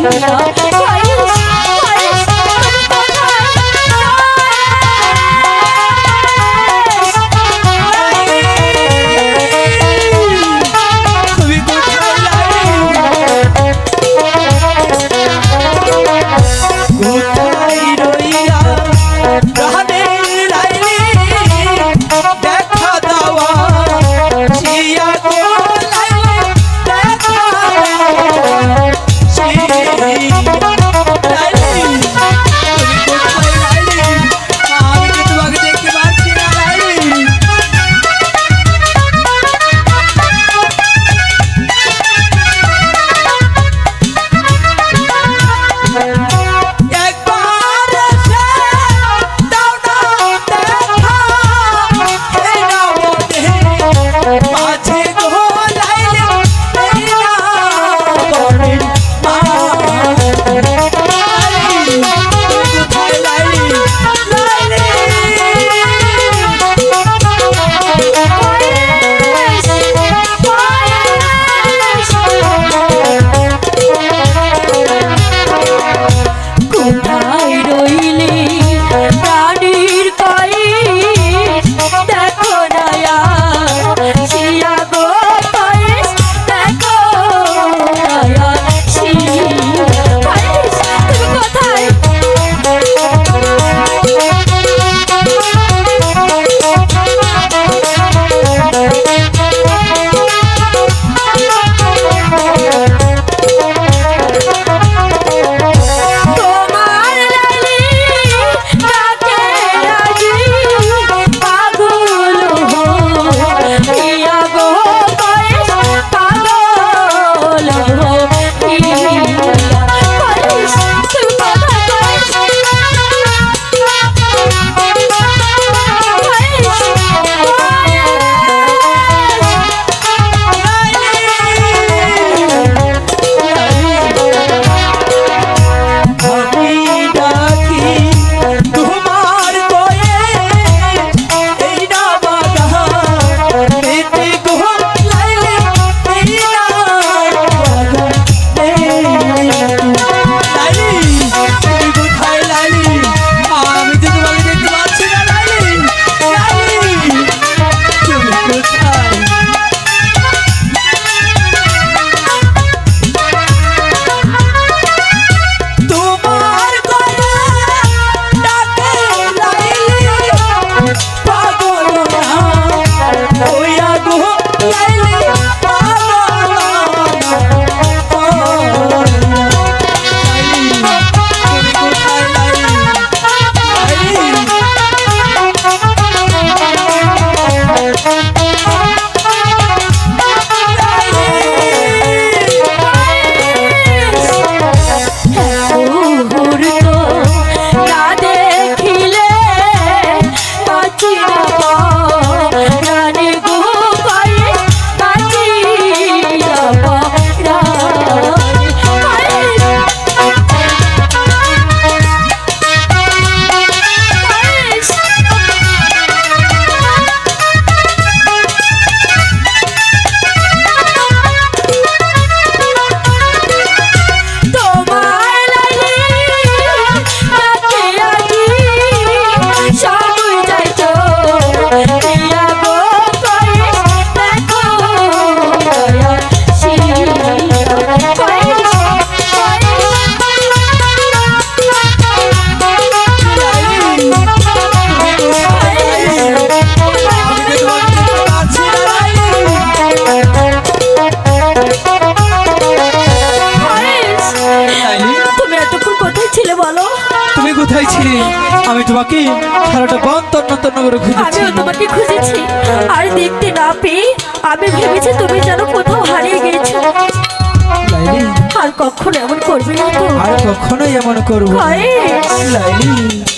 不。চিরতর কোথায় ছিলে? আমি তোমাকে সারাটা বন তন্ন তন্ন করে খুঁজেছি। আমি তোমাকে খুঁজেছি। আর দেখতে না পেয়ে আমি ভেবেছি তুমি যেন কোথাও হারিয়ে গেছো। আর কখনো এমন করবে না তো। আর কখনোই এমন করব লাইলি।